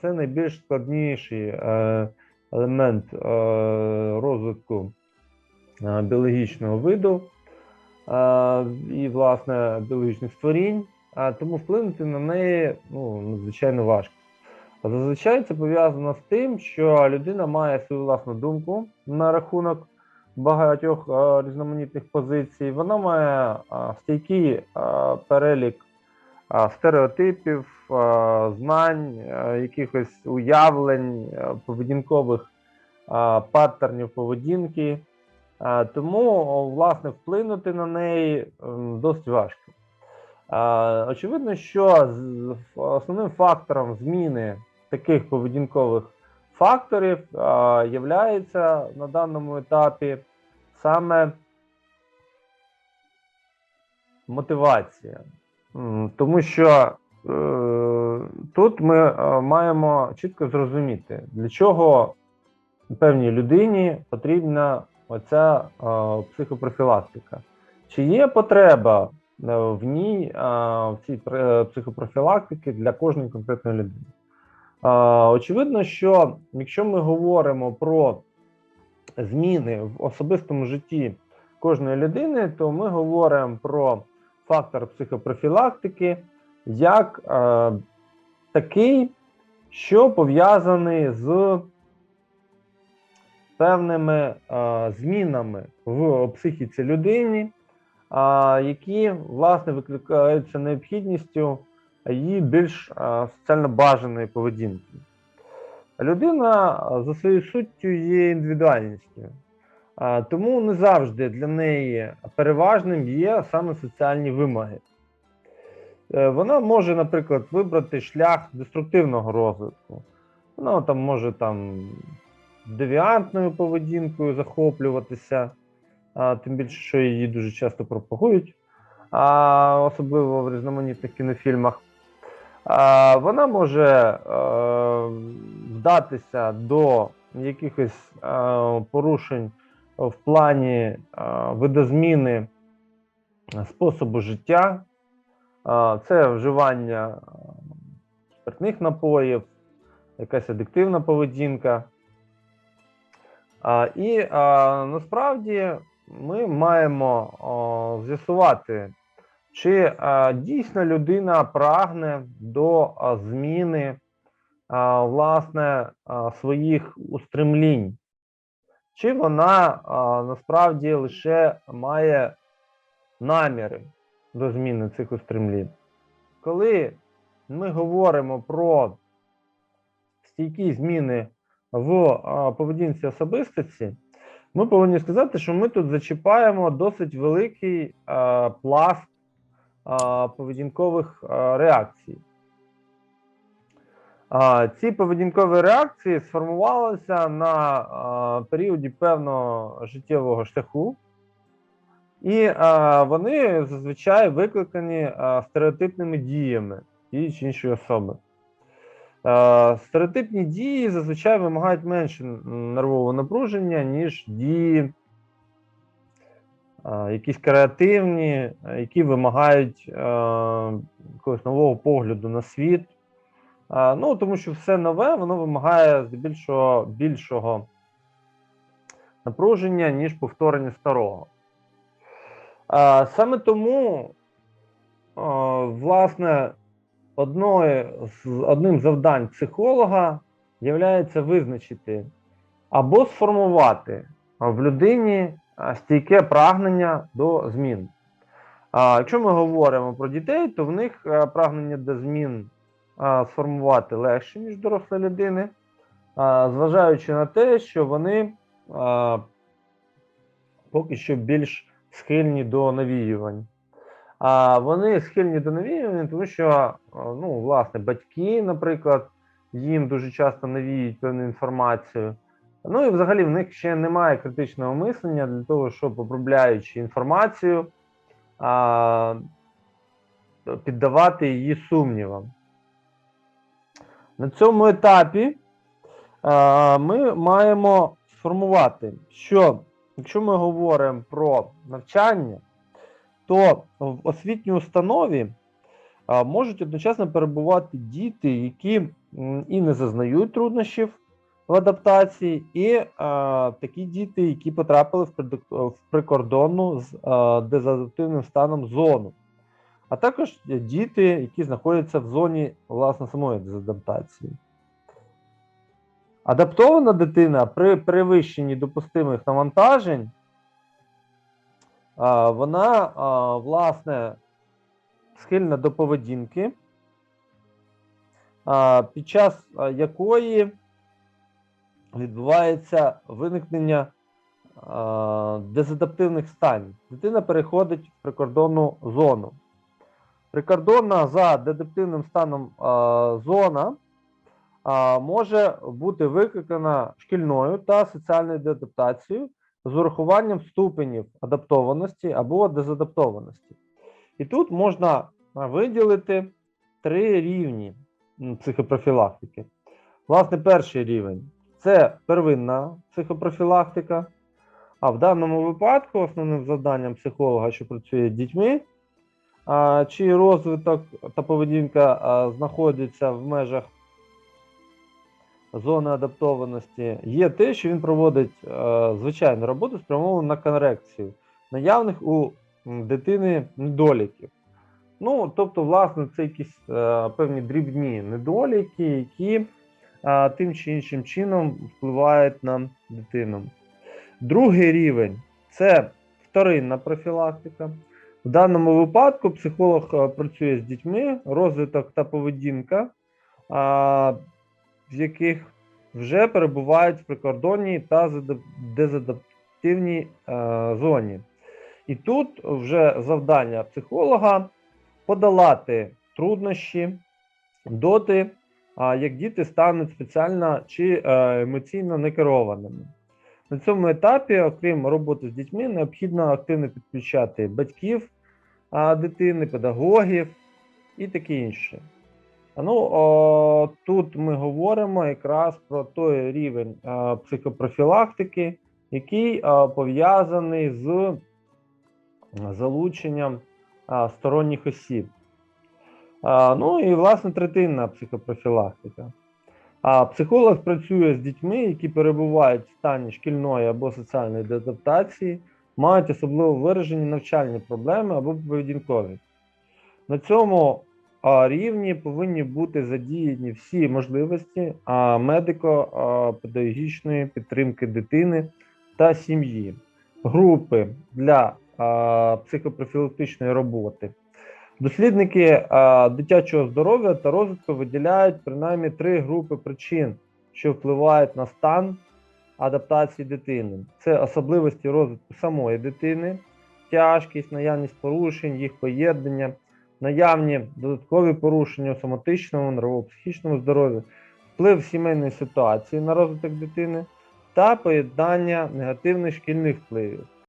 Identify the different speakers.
Speaker 1: Це найбільш складніший е, елемент е, розвитку е, біологічного виду і, власне, біологічних створінь, тому вплинути на неї ну, надзвичайно важко. Зазвичай це пов'язано з тим, що людина має свою власну думку на рахунок багатьох різноманітних позицій. Вона має стійкий перелік стереотипів, знань, якихось уявлень, е, поведінкових паттернів поведінки. Е, Тому, власне, вплинути на неї досить важко. Е, Очевидно, що основним фактором зміни таких поведінкових факторів являється на даному етапі саме мотивація. Тому що е, тут ми е, маємо чітко зрозуміти, для чого певній людині потрібна оця е, психопрофілактика. Чи є потреба в ній, в цій психопрофілактики для кожної конкретної людини? Очевидно, що якщо ми говоримо про зміни в особистому житті кожної людини, то ми говоримо про фактор психопрофілактики як е, такий, що пов'язаний з певними е, змінами в психіці людини, е, які власне викликаються необхідністю її більш е, соціально бажаної поведінки. Людина е, за своєю суттю є індивідуальністю. Тому не завжди для неї переважним є саме соціальні вимоги. Е, Вона може, наприклад, вибрати шлях деструктивного розвитку. Вона там може там девіантною поведінкою захоплюватися, тим більше, що її дуже часто пропагують, особливо в різноманітних кінофільмах. Вона може е, вдатися до якихось е, порушень в плані е, видозміни способу життя, Е, це вживання е, спиртних напоїв, якась адиктивна поведінка. І е, насправді ми маємо з'ясувати, чи е, дійсно людина прагне до е, зміни е, власне е, своїх устремлінь, чи вона а, насправді лише має наміри до зміни цих устремлінь. Коли ми говоримо про стійкі зміни в поведінці особистості, ми повинні сказати, що ми тут зачіпаємо досить великий пласт поведінкових реакцій. Ці поведінкові реакції сформувалися на періоді певного життєвого шляху, і вони зазвичай викликані стереотипними діями тієї чи іншої особи. Стереотипні дії зазвичай вимагають менше нервового напруження, ніж дії якісь креативні, які вимагають якогось нового погляду на світ. Ну, тому що все нове, воно вимагає здебільшого більшого напруження, ніж повторення старого. Саме тому, власне, одною з одним з завдань психолога є визначити або сформувати в людині стійке прагнення до змін. Якщо ми говоримо про дітей, то в них прагнення до змін сформувати легше, ніж дорослої людини, зважаючи на те, що вони поки що більш схильні до навіювань. А вони схильні до навіювань, тому що, ну, власне, батьки, наприклад, їм дуже часто навіють певну інформацію. Ну і взагалі в них ще немає критичного мислення для того, щоб обробляючи інформацію, а, піддавати її сумнівам. На цьому етапі е, ми маємо сформувати, що якщо ми говоримо про навчання, то в освітній установі е, можуть одночасно перебувати діти, які і не зазнають труднощів в адаптації, і е, такі діти, які потрапили в, прикордонну з дезадаптивним станом зону, а також діти, які знаходяться в зоні власне самої дезадаптації. Адаптована дитина при перевищенні допустимих навантажень, вона власне схильна до поведінки, під час якої відбувається виникнення дезадаптивних станів. Дитина переходить в прикордонну зону. Прикордонна за дезадаптивним станом а, зона а, може бути викликана шкільною та соціальною деадаптацією з урахуванням ступенів адаптованості або дезадаптованості. І тут можна виділити три рівні психопрофілактики. Власне, перший рівень це первинна психопрофілактика. А в даному випадку основним завданням психолога, що працює з дітьми, чий розвиток та поведінка знаходяться в межах зони адаптованості, є те, що він проводить звичайну роботу спрямовану на корекцію наявних у дитини недоліків. Ну, тобто, власне, це якісь певні дрібні недоліки, які тим чи іншим чином впливають на дитину. Другий рівень це вторинна профілактика. В даному випадку психолог е, працює з дітьми, розвиток та поведінка, в яких вже перебувають в прикордонній та дезадаптивній е, зоні. І тут вже завдання психолога подолати труднощі доти, як діти стануть спеціально чи е, емоційно некерованими. На цьому етапі, окрім роботи з дітьми, необхідно активно підключати батьків дитини, педагогів і таке інше. Ну, о, тут ми говоримо якраз про той рівень е, психопрофілактики, який пов'язаний з залученням е, сторонніх осіб. А, ну і власне третинна психопрофілактика. А психолог працює з дітьми, які перебувають в стані шкільної або соціальної деадаптації, мають особливо виражені навчальні проблеми або поведінкові. На цьому рівні повинні бути задіяні всі можливості медико-педагогічної підтримки дитини та сім'ї, групи для психопрофілактичної роботи. Дослідники а, дитячого здоров'я та розвитку виділяють принаймні три групи причин, що впливають на стан адаптації дитини. Це особливості розвитку самої дитини, тяжкість, наявність порушень, їх поєднання, наявні додаткові порушення у соматичному, нервово-психічному здоров'ю, вплив сімейної ситуації на розвиток дитини та поєднання негативних шкільних впливів.